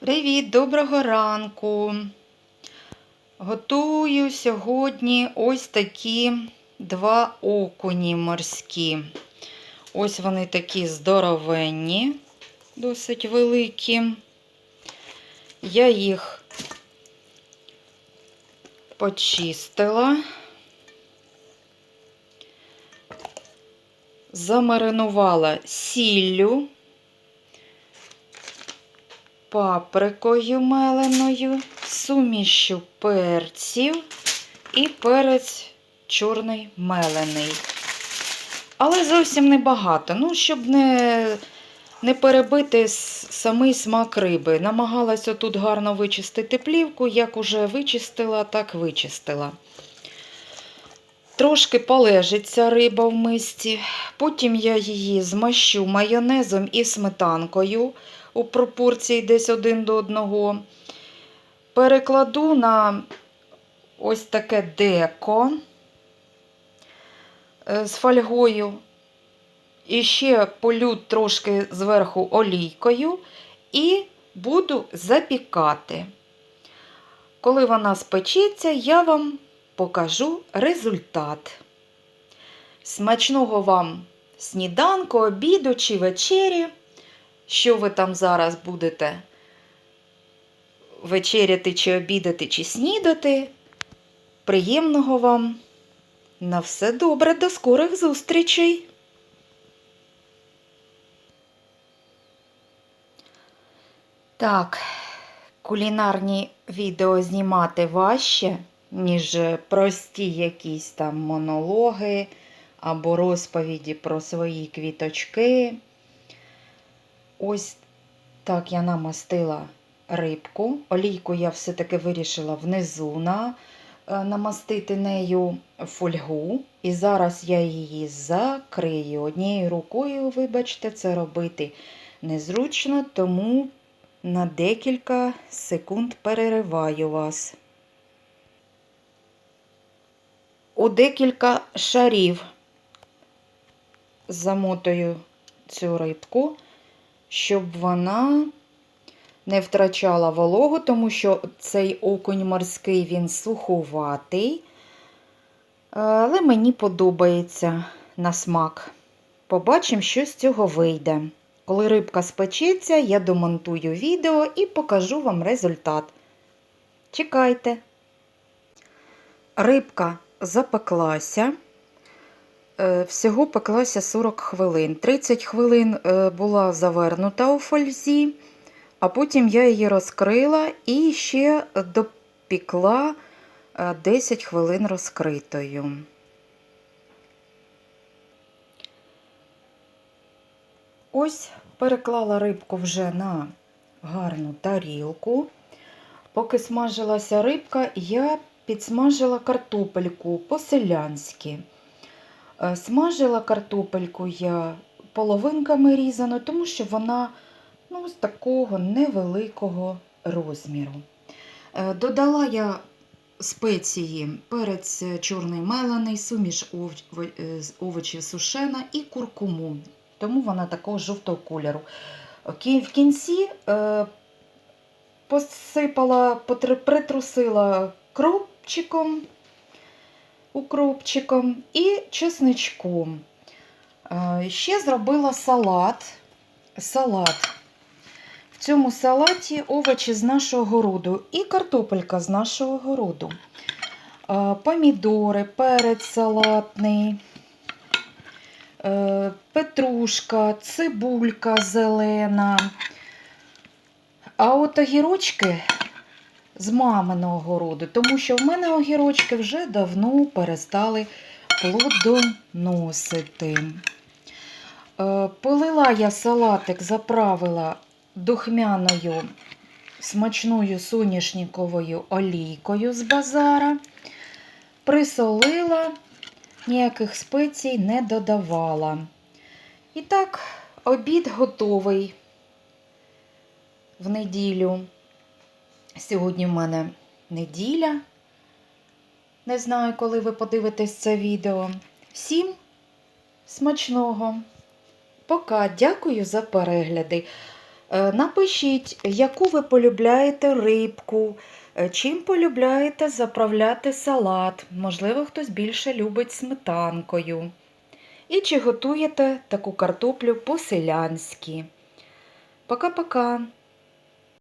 Привіт, доброго ранку. Готую сьогодні ось такі два окуні морські. Ось вони такі здоровенні, досить великі. Я їх почистила, замаринувала сіллю паприкою меленою, сумішю перців і перець чорний мелений. Але зовсім небагато. Ну, щоб не не перебити самий смак риби. Намагалась отут гарно вичистити плівку, як уже вичистила, так вичистила. Трошки полежить ця риба в мисці. Потім я її змащу майонезом і сметанкою у пропорції десь один до одного. Перекладу на ось таке деко е, з фольгою. І ще полю трошки зверху олійкою і буду запікати. Коли вона спечеться, я вам покажу результат. Смачного вам сніданку, обіду чи вечері. Що ви там зараз будете вечеряти, чи обідати, чи снідати. Приємного вам! На все добре, до скорих зустрічей! Так, кулінарні відео знімати важче, ніж прості якісь там монологи або розповіді про свої квіточки. Ось так я намастила рибку. Олійку я все-таки вирішила внизу на, е, намастити нею фольгу. І зараз я її закрию. Однією рукою, вибачте, це робити незручно, тому на декілька секунд перериваю вас. У декілька шарів замотую цю рибку, щоб вона не втрачала вологу, тому що цей окунь морський він суховатий, але мені подобається на смак. Побачимо, що з цього вийде. Коли рибка спечеться, я домонтую відео і покажу вам результат. Чекайте. Рибка запеклася. Е, Всього пеклася 40 хвилин. 30 хвилин е, була завернута у фользі, а потім я її розкрила і ще допікла е, 10 хвилин розкритою. Ось переклала рибку вже на гарну тарілку. Поки смажилася рибка, я підсмажила картопельку по-селянськи. Е, Смажила картопельку я половинками різано, тому що вона ну, з такого невеликого розміру. Е, Додала я спеції перець чорний мелений, суміш е, овочів сушена і куркуму, тому вона такого жовтого кольору. В кінці посипала, притрусила кропчиком, укропчиком і чесничком. Е, Ще зробила салат. Салат. В цьому салаті овочі з нашого городу і картопелька з нашого городу. Е, Помідори, перець салатний, е, петрушка, цибулька зелена. А от огірочки з маминого городу, тому що в мене огірочки вже давно перестали плодоносити. Е, Полила я салатик, заправила духмяною смачною соняшниковою олійкою з базара, присолила, ніяких спецій не додавала. І так, обід готовий в неділю. Сьогодні в мене неділя. Не знаю, коли ви подивитесь це відео. Всім смачного! Пока, дякую за перегляди. Е, Напишіть, яку ви полюбляєте рибку, е, чим полюбляєте заправляти салат. Можливо, хтось більше любить сметанкою. І чи готуєте таку картоплю по-селянськи. Пока-пока!